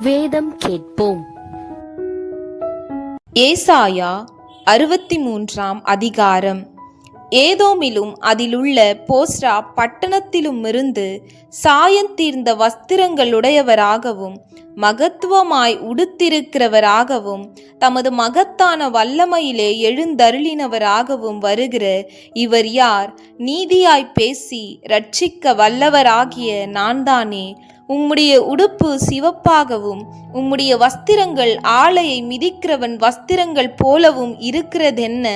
வேதம் கேட்போம். ஏசாயா அறுபத்தி மூன்றாம் அதிகாரம். ஏதோமிலும் அதிலுள்ள போஸ்ரா பட்டணத்திலுமிருந்து சாயந்தீர்ந்த வஸ்திரங்களுடையவராகவும் மகத்துவமாய் உடுத்திருக்கிறவராகவும் தமது மகத்தான வல்லமையிலே எழுந்தருளினவராகவும் வருகிற இவர் யார்? நீதியாய் பேசி ரட்சிக்க வல்லவராகிய நான்தானே. உம்முடைய உடுப்பு சிவப்பாகவும் உம்முடைய வஸ்திரங்கள் ஆலையை மிதிக்கிறவன் வஸ்திரங்கள் போலவும் இருக்கிறதென்ன?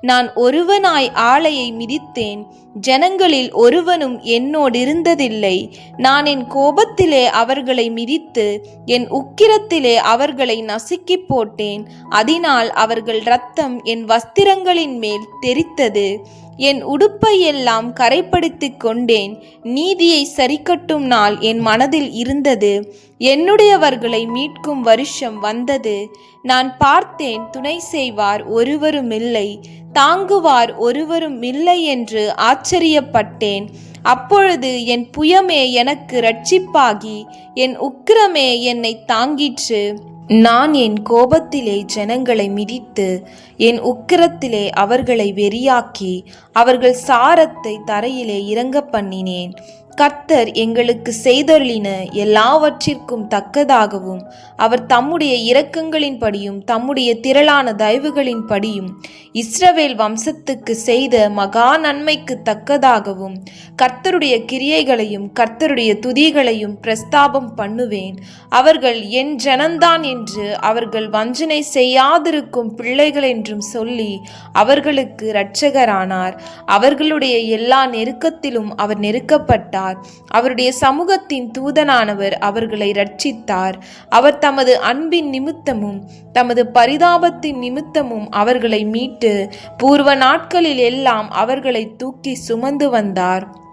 நான் ஒருவனாய் ஆலையை மிதித்தேன் ஜனங்களில் ஒருவனும் என்னோடிருந்ததில்லை. நான் என் கோபத்திலே அவர்களை மிதித்து என் உக்கிரத்திலே அவர்களை நசுக்கிப் போட்டேன். அதனால் அவர்கள் இரத்தம் என் வஸ்திரங்களின் மேல் தெரித்தது. என் உடுப்பை எல்லாம் கரைப்படுத்திக் கொண்டேன். நீதியை சரிக்கட்டும் நாள் என் மனதில் இருந்தது. என்னுடையவர்களை மீட்கும் வருஷம் வந்தது. நான் பார்த்தேன் துணை செய்வார் ஒருவருமில்லை. தாங்குவார் ஒருவரும் இல்லை என்று ஆச்சரியப்பட்டேன். அப்பொழுது என் புயமே எனக்கு ரட்சிப்பாகி என் உக்கிரமே என்னை தாங்கிற்று. நான் என் கோபத்திலே ஜனங்களை மிதித்து என் உக்கிரத்திலே அவர்களை வெறியாக்கி அவர்கள் சாரத்தை தரையிலே இறங்க பண்ணினேன். கர்த்தர் எங்களுக்கு செய்தருளின எல்லாவற்றிற்கும் தக்கதாகவும் அவர் தம்முடைய இரக்கங்களின்படியும் தம்முடைய திரளான தயவுகளின்படியும் இஸ்ரவேல் வம்சத்துக்கு செய்த மகா நன்மைக்கு தக்கதாகவும் கர்த்தருடைய கிரியைகளையும் கர்த்தருடைய துதிகளையும் பிரஸ்தாபம் பண்ணுவேன். அவர்கள் என் ஜனந்தான் என்று அவர்கள் வஞ்சனை செய்யாதிருக்கும் பிள்ளைகள் என்றும் சொல்லி அவர்களுக்கு இரட்சகரானார். அவர்களுடைய எல்லா நெருக்கத்திலும் அவர் நெருக்கப்பட்டார். அவருடைய சமூகத்தின் தூதனானவர் அவர்களை ரட்சித்தார் அவர் தமது அன்பின் நிமித்தமும் தமது பரிதாபத்தின் நிமித்தமும் அவர்களை மீட்டு பூர்வ நாட்களில் எல்லாம் அவர்களை தூக்கி சுமந்து வந்தார்.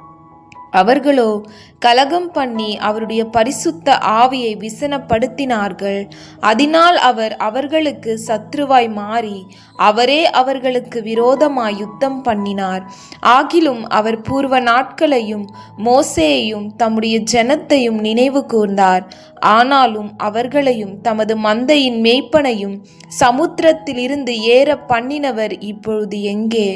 அவர்களோ கலகம் பண்ணி அவருடைய பரிசுத்த ஆவியை விசனப்படுத்தினார்கள். அதனால் அவர் அவர்களுக்கு சத்ருவாய் மாறி அவரே அவர்களுக்கு விரோதமாய் யுத்தம் பண்ணினார். ஆகிலும் அவர் பூர்வ நாட்களையும் மோசேயையும் தம்முடைய ஜனத்தையும் நினைவு கூர்ந்தார். ஆனாலும் அவர்களையும் தமது மந்தையின் மேய்ப்பனையும் சமுத்திரத்திலிருந்து ஏற பண்ணினவர் இப்பொழுது எங்கே?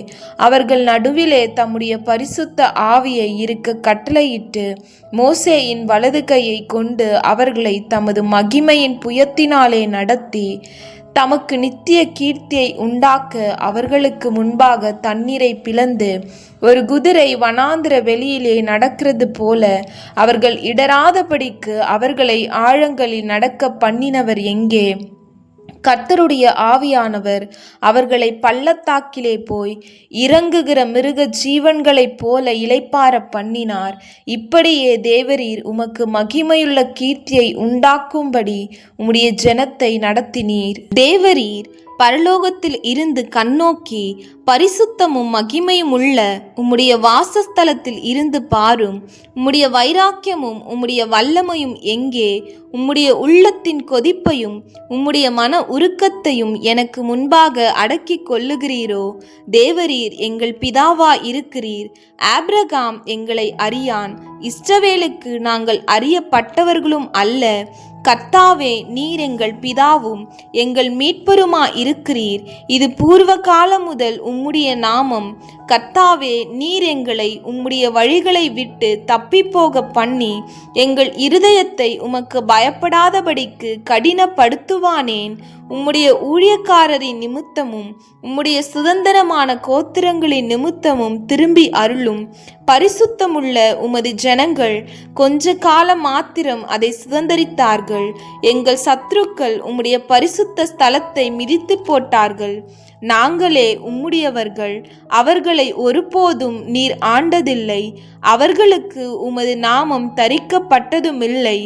அவர்கள் நடுவிலே தம்முடைய பரிசுத்த ஆவியை இருக்க கட்டளையிட்டு மோசேயின் வலது கையை கொண்டு அவர்களை தமது மகிமையின் புயத்தினாலே நடத்தி தமக்கு நித்திய கீர்த்தியை உண்டாக்க அவர்களுக்கு முன்பாக தண்ணீரை பிளந்து ஒரு குதிரை வனாந்திர வெளியிலே நடக்கிறது போல அவர்கள் இடராதபடிக்கு அவர்களை ஆழங்களில் நடக்க பண்ணினவர் எங்கே? கர்த்தருடைய ஆவியானவர் அவர்களை பள்ளத்தாக்கிலே போய் இறங்குகிற மிருக ஜீவன்களைப் போல இளைப்பார பண்ணினார். இப்படியே தேவரீர் உமக்கு மகிமையுள்ள கீர்த்தியை உண்டாக்கும்படி உம்முடைய ஜனத்தை நடத்தினீர். தேவரீர் பரலோகத்தில் இருந்து கண்ணோக்கி பரிசுத்தமும் மகிமையும் உள்ள உம்முடைய வாசஸ்தலத்தில் இருந்து பாரும். உம்முடைய வைராக்கியமும் உம்முடைய வல்லமையும் எங்கே? உம்முடைய உள்ளத்தின் கொதிப்பையும் உம்முடைய மன உருக்கத்தையும் எனக்கு முன்பாக அடக்கி கொள்ளுகிறீரோ? தேவரீர் எங்கள் பிதாவா இருக்கிறீர். ஆப்ரகாம் எங்களை அறியான். இஸ்ரவேலுக்கு நாங்கள் அறியப்பட்டவர்களும் அல்ல. கத்தாவே நீர் எங்கள் பிதாவும் எங்கள் மீட்பருமா இருக்கிறீர். இது பூர்வ காலம் முதல் உம்முடைய நாமம். கத்தாவே நீர் எங்களை உம்முடைய வழிகளை விட்டு தப்பிப்போக பண்ணி எங்கள் இருதயத்தை உமக்கு பயப்படாதபடிக்கு கடினப்படுத்துவானேன். உம்முடைய ஊழியக்காரரின் நிமித்தமும் உம்முடைய சுதந்திரமான கோத்திரங்களின் நிமித்தமும் திரும்பி அருளும். பரிசுத்தமுள்ள உமது ஜனங்கள் கொஞ்ச காலம் மாத்திரம் அதை சுதந்தரித்தார்கள். எங்கள் சத்ருக்கள் உம்முடைய பரிசுத்த ஸ்தலத்தை மிதித்து போட்டார்கள். நாங்களே உம்முடையவர்கள். அவர்களை ஒருபோதும் நீர் ஆண்டதில்லை. அவர்களுக்கு உமது நாமம் தரிக்கப்பட்டதுமில்லை.